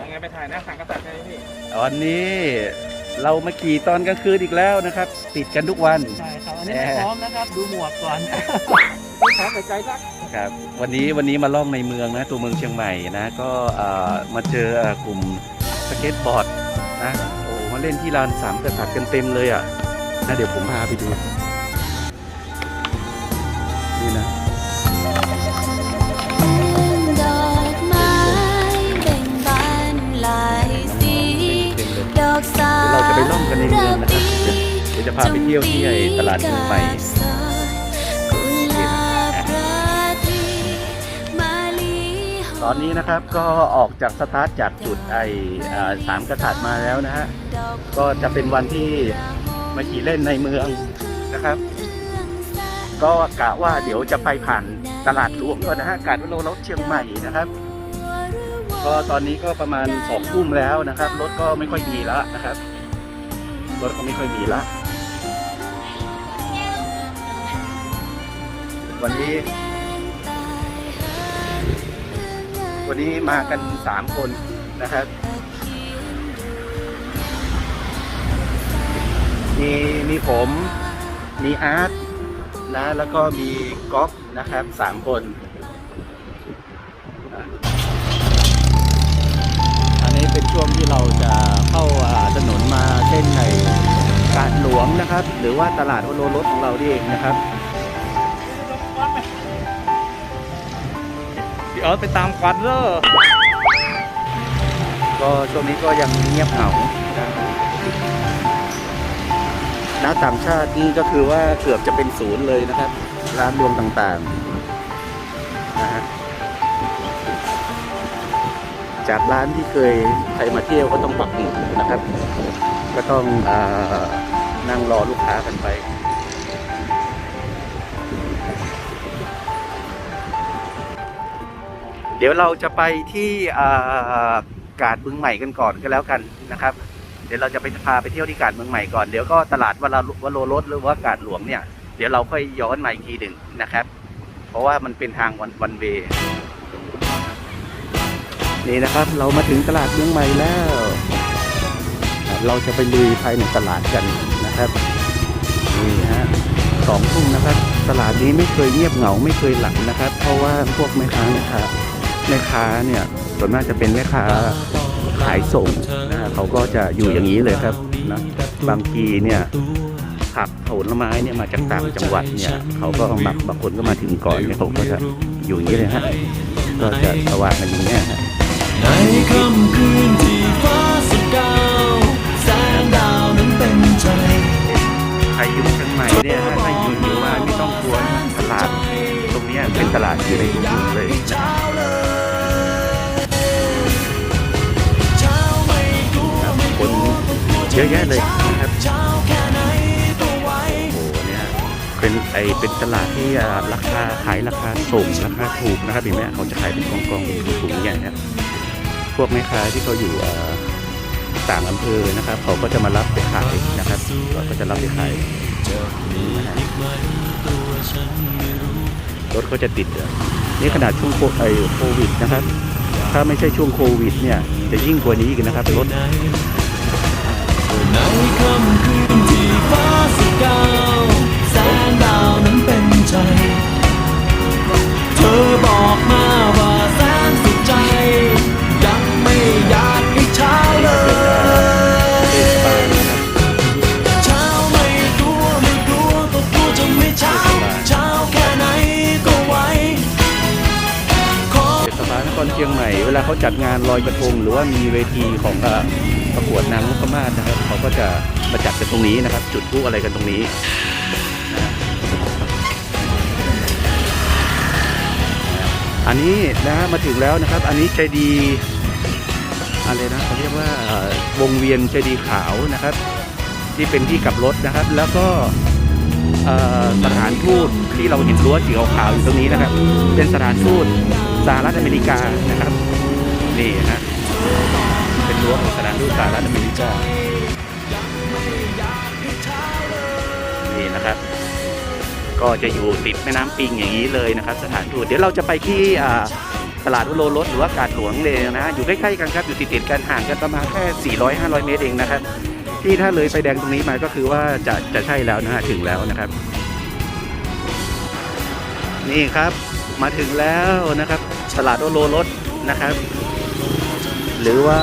ยังไงไปถ่ายหน้าสังกษัตริย์ใช่ไหมพี่วันนี้เรามาขี่ตอนกลางคืนอีกแล้วนะครับ ติดกันทุกวันใช่ครับอันนี้แหมไม่พร้อมนะครับดูหมวกก่อนไม่พร้อมแต่ใจรักครับวันนี้วันนี้มาล่องในเมืองนะตัวเมืองเชียงใหม่นะ ก็เอ่อมาเจอเอ่อกลุ่มสเก็ตบอร์ดนะโอ้มาเล่นที่ลานสามกษัตริย์กันเต็มเลยอะนะเดี๋ยวผมพาไปดู จะพาไปเที่ยวที่ไอ้ตลาดเมืองใหม่ตอนนี้นะครับก็ออกจากสตาร์ทจากจุดไอ้สามกษัตริย์มาแล้วนะฮะ ก็จะเป็นวันที่มาขี่เล่นในเมืองนะครับ ก็กะว่าเดี๋ยวจะไปผ่านตลาดหลวงก่อนนะฮะ กาดวโรรถเชียงใหม่นะครับก็ตอนนี้ก็ประมาณสองทุ่มแล้วนะครับ รถก็ไม่ค่อยมีแล้วนะครับ รถก็ไม่ค่อยมีและ วันนี้ วันนี้มากันสามคนนะครับ มีมีผม มีอาร์ตนะ แล้วก็มีก๊อฟนะครับสามคน อันนี้เป็นช่วงที่เราจะเข้าถนนมาเส้นในกาดหลวงนะครับ หรือว่าตลาดโอโลรถของเราดีเองนะครับ ออสไปตามควันเลอก็ช่วงนี้ก็ยังเงียบเหงานะนักต่างชาตินี่ก็คือว่าเกือบจะเป็นศูนย์เลยนะครับ ร้านรวมต่างๆนะฮะจากร้านที่เคยใครมาเที่ยวก็ต้องปักหมุดนะครับ ก็ต้องอนั่งรอลูกค้ากันไป เดี๋ยวเราจะไปที่กาดเมืองใหม่กันก่อนก็แล้วกันนะครับ เดี๋ยวเราจะไปพาไปเที่ยวที่กาดเมืองใหม่ก่อนเดี๋ยวก็ตลาดวลาวโรรถหรือว่ากาดหลวงเนี่ยเดี๋ยวเราค่อยย้อนมาอีกทีหนึ่งนะครับ เพราะว่ามันเป็นทางวันวันเวนี่นะครับเรามาถึงตลาดเมืองใหม่แล้ว เราจะไปลุยภายในตลาดกันนะครับนี่ฮะสองทุ่มนะครับ ตลาดนี้ไม่เคยเงียบเหงาไม่เคยหลังนะครับ เพราะว่าพวกแม่ค้าแม่ค้า แม่ค้าเนี่ยส่วนมากจะเป็นแม่ค้าขายส่งนะฮะเขาก็จะอยู่อย่างนี้เลยครับนะบางทีเนี่ยผักผลไม้เนี่ยมาจากต่างจังหวัดเนี่ยเขาก็มาบางคนก็มาถึงก่อนเนี่ยเขาก็จะอยู่อย่างนี้เลยฮะก็จะสว่างกันอย่างเงี้ยฮะในค่ำคืนที่ฟ้าสกาวแสงดาวนั้นเป็นใจใครอยู่เชียงใหม่เนี่ยฮะถ้าอยู่อยู่ว่าไม่ต้องกลัวตลาดตรงเนี้ยเป็นตลาดอยู่ในชุมชนเลยเช้าเลย เยอะแยะเลยนะครับเช้าแค่ไหนก็ไหวโอ้โหเนี่ยเป็นไอเป็นตลาดที่ราคาขายราคาส่งราคาถูกนะครับเห็นไหมเขาจะขายเป็นกองกองๆเป็นถุงๆอย่างเงี้ยพวกแม่ค้าที่เขาอยู่ต่างอำเภอนะครับเขาก็จะมารับไปขายนะครับเขาก็จะรับไปขายรถเขาจะติดนี่ขนาดช่วงโควิดนะครับ ถ้าไม่ใช่ช่วงโควิดเนี่ยจะยิ่งกว่านี้อีกนะครับรถ ในค่ำคืนที่ฟ้าสกาวแสงดาวนั้นเป็นใจ เธอบอกมาว่าแสนสุดใจ ยังไม่อยากให้เช้าเลย เช้าไม่กลัวไม่กลัวก็กลัวจะไม่เช้า เช้าแค่ไหนก็ไหวขอ เทศบาลนครเชียงใหม่เวลาเขาจัดงานลอยกระทงหรือว่ามีเวทีของอ่าประกวดนางนพมาศนะครับ ก็จะมาจัดกันตรงนี้นะครับ จุดพลุอะไรกันตรงนี้อันนี้นะฮะมาถึงแล้วนะครับ อันนี้ใจดีอะไรนะเขาเรียกว่าวงเวียนใจดีขาวนะครับ ที่เป็นที่กลับรถนะครับ แล้วก็สถานทูตที่เราเห็นรั้วสีขาวๆอยู่ตรงนี้นะครับ เป็นสถานทูตสหรัฐอเมริกานะครับนี่ฮะเป็นรั้วของสถานทูตสหรัฐอเมริกา นะครับ ก็จะอยู่ติดแม่น้ำปิงอย่างนี้เลยนะครับ สถานทูตเดี๋ยวเราจะไปที่ตลาดวโรรสหรือว่ากาดหลวงเลยนะ อยู่ใกล้ๆกันครับอยู่ติดๆกันห่างกันประมาณแค่ 400-500 เมตรเองนะครับ ที่ถ้าเลยไฟแดงตรงนี้มาก็คือว่าจะจะใช่แล้วนะฮะถึงแล้วนะครับ นี่ครับมาถึงแล้วนะครับ ตลาดวโรรสนะครับ หรือว่า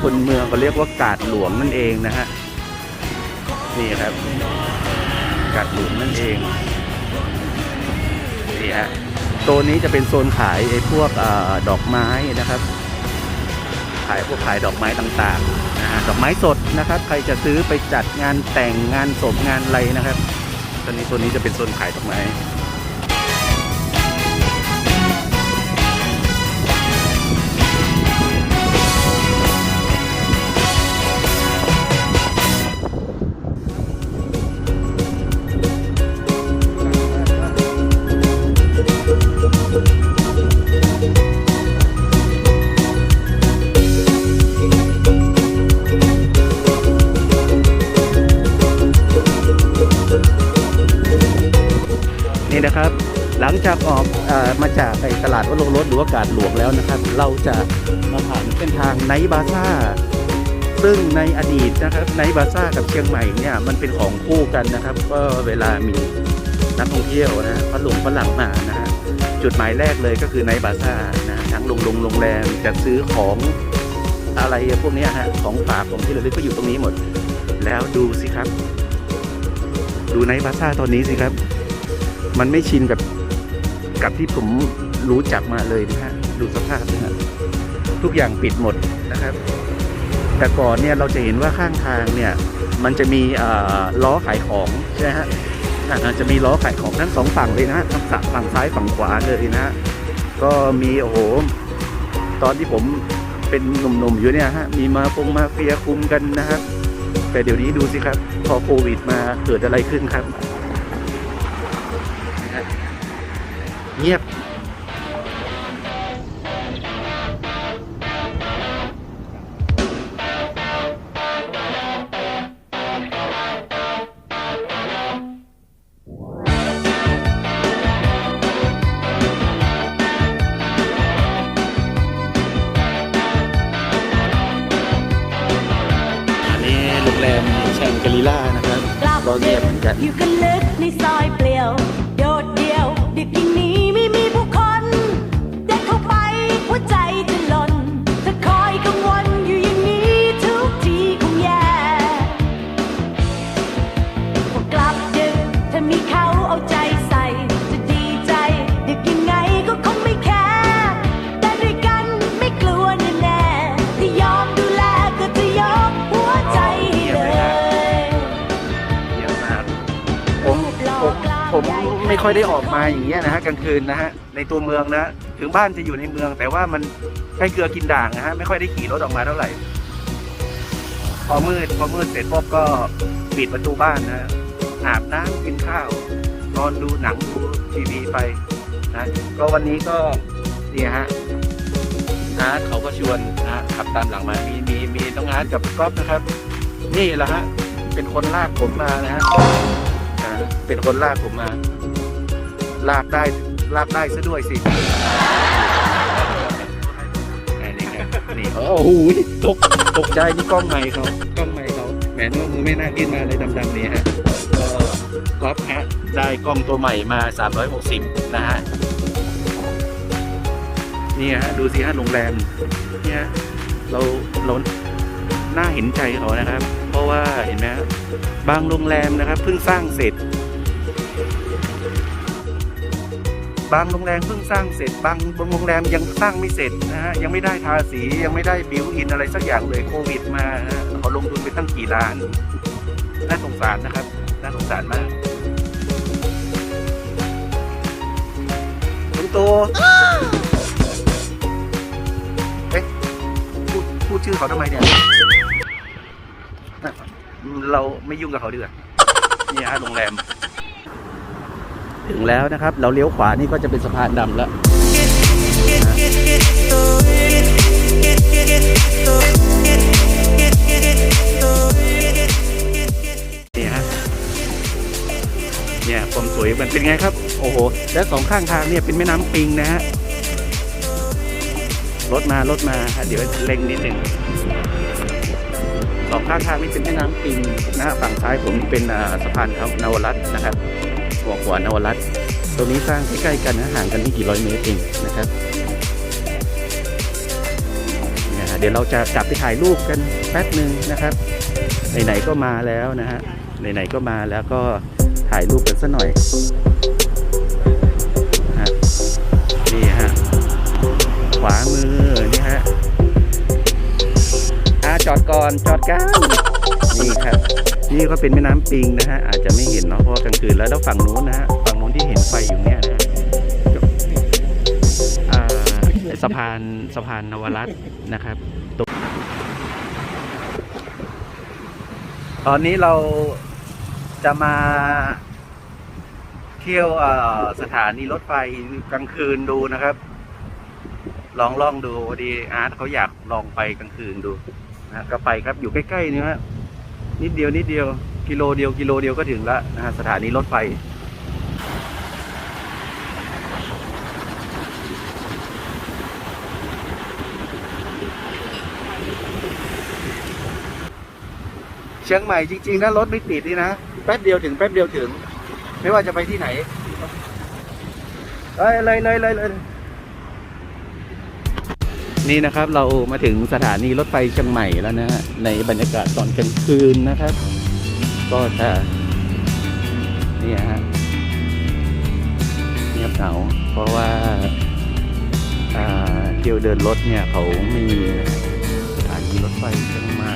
คนเมืองก็เรียกว่ากาดหลวงนั่นเองนะฮะนี่ครับ กาดหลุมนั่นเองนี่ฮะโซนนี้จะเป็นโซนขายไอ้พวกอดอกไม้นะครับ ขายพวกขายดอกไม้ต่างๆนะฮะดอกไม้สดนะครับ ใครจะซื้อไปจัดงานแต่งงานศพงานอะไรนะครับตอนนี้โซนนี้จะเป็นโซนขายดอกไม้ ลาดวัดโลรถหรือว่ากาดหลวงแล้วนะครับ เราจะมาผ่านเส้นทางไนบาซ่า ซึ่งในอดีตนะครับไนบาซ่ากับเชียงใหม่เนี่ยมันเป็นของคู่กันนะครับ ก็เวลามีนักท่องเที่ยวนะฝรั่งฝรั่งมานะฮะจุดหมายแรกเลยก็คือไนบาซ่านะทั้งโรงโรงโรงแรมจะซื้อของอะไรพวกนี้ฮะของฝากของที่ระลึกก็อยู่ตรงนี้หมด แล้วดูสิครับ ดูไนบาซ่าตอนนี้สิครับ มันไม่ชินกับกับที่ผม รู้จักมาเลยนะฮะดูสภาพนะฮะทุกอย่างปิดหมดนะครับ แต่ก่อนเนี่ยเราจะเห็นว่าข้างทางเนี่ย มันจะมีอ่อล้อขายของใช่ไหมฮะจะมีล้อขายของทั้งสองฝั่งเลยนะฮะทั้งฝั่งซ้ายฝั่งขวาเลยนะฮะก็มีโอ้โหตอนที่ผมเป็นหนุ่มๆอยู่เนี่ยฮะมีมาฟงมาเฟียคุมกันนะครับ แต่เดี๋ยวนี้ดูสิครับ พอโควิดมาเกิดอะไรขึ้นครับ ค่อยได้ออกมาอย่างเงี้ยนะฮะกลางคืนนะฮะในตัวเมืองนะถึงบ้านจะอยู่ในเมือง แต่ว่ามันใกล้เกลือกินด่างนะฮะไม่ค่อยได้ขี่รถออกมาเท่าไหร่ พอมืดพอมืดเสร็จปุ๊บก็ปิดประตูบ้านนะฮะอาบน้ำกินข้าวนอนดูหนังดูทีวีไปนะก็วันนี้ก็เนี่ยฮะอาร์ตเขาก็ชวนนะขับตามหลังมา มีมีมีน้องอาร์ตกับก๊อฟนะครับ นี่แหละฮะเป็นคนลากผมมานะฮะเป็นคนลากผมมา ลากได้ลากได้ซะด้วยสิอันนี้ครับนี่โอ้โหตกตกใจนี่กล้องใหม่เขากล้องใหม่เขาแหมนึกว่ามือไม่น่ากินมาเลยดำๆนี่ฮะก็ก๊อฟฮะได้กล้องตัวใหม่มา 360 นะฮะนี่ฮะดูสิฮะโรงแรมเนี่ยเราเราน่าเห็นใจเขานะครับ เพราะว่าเห็นไหมครับบางโรงแรมนะครับเพิ่งสร้างเสร็จ บางโรงแรมเพิ่งสร้างเสร็จบางบางโรงแรมยังสร้างไม่เสร็จนะฮะยังไม่ได้ทาสียังไม่ได้บิวอินอะไรสักอย่างเลยโควิดมาเขาลงทุนไปตั้งกี่ล้านน่าสงสารนะครับน่าสงสารมากคุณโตเอ๊ะพูดพูดชื่อเขาทำไมเนี่ยเราไม่ยุ่งกับเขาดีกว่านี่ฮะโรงแรม ถึงแล้วนะครับ เราเลี้ยวขวานี่ก็จะเป็นสะพานดำแล้วนี่ฮะเนี่ยความสวยมันเป็นไงครับ โอ้โห และสองข้างทางเนี่ยเป็นแม่น้ำปิงนะฮะรถมารถมาเดี๋ยวเล็งนิดหนึ่งสองข้างทางนี่เป็นแม่น้ำปิงนะฝั่งซ้ายผมเป็นสะพานครับนวรัตน์นะครับ หัวขวานวรัตน์ตรงนี้สร้างใกล้ๆกันนะห่างกันไม่กี่ร้อยเมตรเองนะครับเดี๋ยวเราจะกลับไปถ่ายรูปกันแป๊บหนึ่งนะครับไหนๆก็มาแล้วนะฮะไหนๆก็มาแล้วก็ถ่ายรูปกันสัหน่อยนะฮะนี่ฮะขวามือนี่ฮะอาจอดก่อนจอดกันนี่ครับ นี่ก็เป็นแม่น้ำปิงนะฮะอาจจะไม่เห็นเนาะเพราะกลางคืนแล้วแล้วฝั่งนู้นนะฮะฝั่งนู้นที่เห็นไฟอยู่เนี่ยนะฮะสะพานสะพานนวรัตน์นะครับตอนนี้เราจะมาเที่ยวสถานีรถไฟกลางคืนดูนะครับ ลองล่องดูพอดีอาร์ตเขาอยากลองไปกลางคืนดูนะก็ไปครับอยู่ใกล้ๆนี่ฮะ นิดเดียวนิดเดียว กิโลเดียวกิโลเดียวก็ถึงละนะฮะสถานีรถไฟเชียงใหม่จริงๆนะรถไม่ติดนี่นะแป๊บเดียวถึงแป๊บเดียวถึง ไม่ว่าจะไปที่ไหนเลยเลยเลยเลยเลย นี่นะครับเรามาถึงสถานีรถไฟเชียงใหม่แล้วนะฮะในบรรยากาศตอนกลางคืนนะครับ ก็จะนี่ฮะเงียบเหงาเพราะว่าอ่าเที่ยวเดินรถเนี่ยเขาไม่มีสถานีรถไฟเชียงใหม่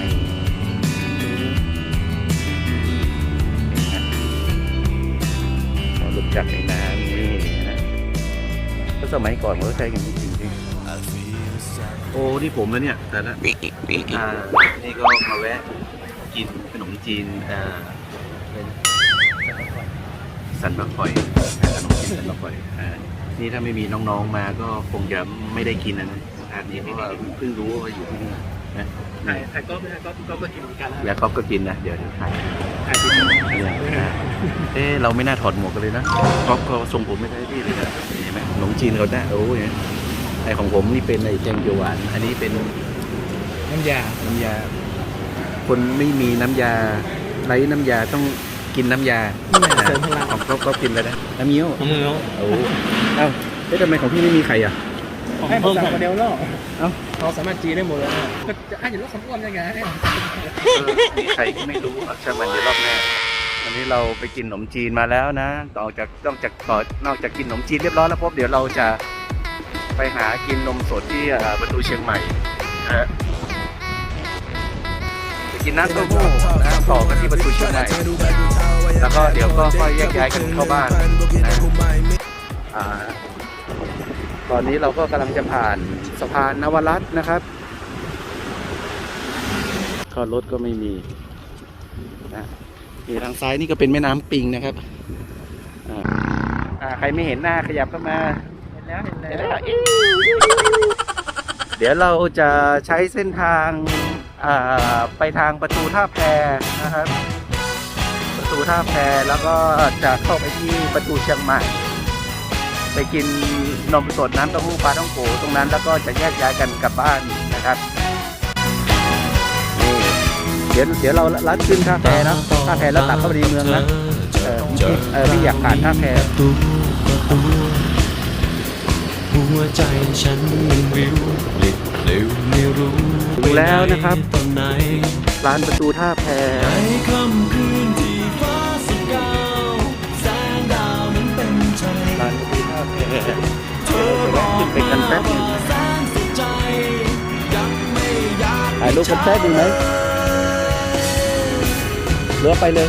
นี่ฮะเราลุกจากในน้ำนี่นะก็สมัยก่อนเขาใช้กันจริงๆ โอ้นี่ผมแล้วเนี่ยแต่ละอ่านี่ก็มาแวะกินขนมจีนอ่าเป็นสันบะคอยขนมจีนสันบะคอยอ่านี่ถ้าไม่มีน้องๆมาก็คงจะไม่ได้กินนะนะอันนี้เพราะว่าเพิ่งรู้ว่าอยู่ที่นี่นะถ่ายถ่ายก็ถ่ายก็ก็ก็กินเหมือนกันนะแล้วก็ก็กินนะเดี๋ยวเดี๋ยวถ่ายถ่ายกินนะเอ๊ะเราไม่น่าถอดหมวกกันเลยนะก๊อฟเขาส่งผมไม่ได้ที่เลยนะเห็นไหมขนมจีนเขาได้โอ้ยไอของผมนี่เป็นไอแจงเขียวหวาน อันนี้เป็นน้ำยา น้ำยา คนไม่มีน้ำยาไร้น้ำยาต้องกินน้ำยาเสริมพลังของเขาก็กินแล้วนะน้ำเงี้ยวของเนื้อโอ้เอ้าเอ๊ะทำไมของพี่ไม่มีไข่อะให้ผมสั่งมาเดียวล่อเอ้าเราสามารถจีได้หมดเลยนะก็จะอ่านอยู่แล้วคนอ้วนยังไงเออมีไข่ก็ไม่รู้อะช่างมันเดี๋ยวรอบหน้าวันนี้เราไปกินขนมจีนมาแล้วนะต่อจากนอกจากต่อนอกจากกินขนมจีนเรียบร้อยแล้วปุ๊บเดี๋ยวเราจะ ไปหากินนมสดที่ประตูเชียงใหม่นะฮะกินน้ำเต้าหู้นะต่อกันที่ประตูเชียงใหม่แล้วก็เดี๋ยวก็ค่อยแยกย้ายกันเข้าบ้านนะอ่าตอนนี้เราก็กำลังจะผ่านสะพานนวรัตน์นะครับก็รถก็ไม่มีนะนี่ทางซ้ายนี่ก็เป็นแม่น้ำปิงนะครับอ่าใครไม่เห็นหน้าขยับเข้ามา แล้วเห็นแล้ว เดี๋ยวเราจะใช้เส้นทางไปทางประตูท่าแพนะครับ ประตูท่าแพแล้วก็จะเข้าไปที่ประตูเชียงใหม่ ไปกินนมสดน้ำเต้าหู้ปลาท่องโกตรงนั้นแล้วก็จะแยกย้ายกันกลับบ้านนะครับเดี๋ยวเดี๋ยวเราลัดขึ้นท่าแพนะท่าแพแล้วตัดเข้าไปในเมืองนะเออพี่อยากผ่านท่าแพ หัวใจฉันมันวิวลิดหลิวไม่รู้ถึงแล้วนะครับ ตอนไหนร้านประตูท่าแพในค่ำคืนที่ฟ้าสกาวแสงดาวนั้นเป็นใจร้านประตูท่าแพเธอบอกขึ้นไปกันแป๊บนึงแสนสุดใจยังไม่อยากถ่ายรูปกันแป๊บหนึงไหมหรือไปเลย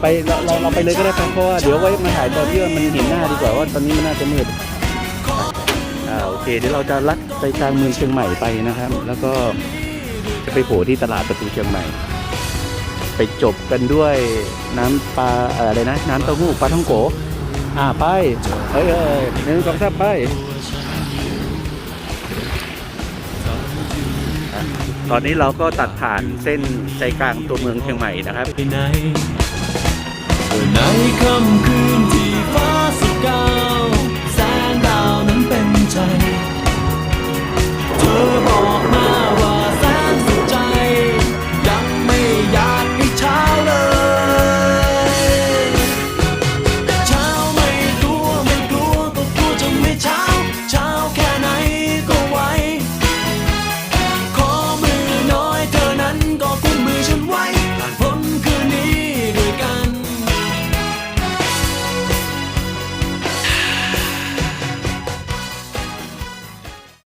ไปเราเราเราไปเลยก็ได้ครับเพราะว่าเดี๋ยวไว้มาถ่ายตอนที่มันเห็นหน้าดีกว่าว่าตอนนี้มันน่าจะมืดอ่าโอเคเดี๋ยวเราจะลัดไปกลางเมืองเชียงใหม่ไปนะครับ แล้วก็จะไปโผล่ที่ตลาดประตูเชียงใหม่ ไปจบกันด้วยน้ำปลาอะไรนะ น้ำเต้าหู้ปลาท่องโกอ่าไปเอ้ยเอ้ยหนึ่งสองสามไปตอนนี้เราก็ตัดผ่านเส้นใจกลางตัวเมืองเชียงใหม่นะครับ ในค่ำคืนที่ฟ้าสกา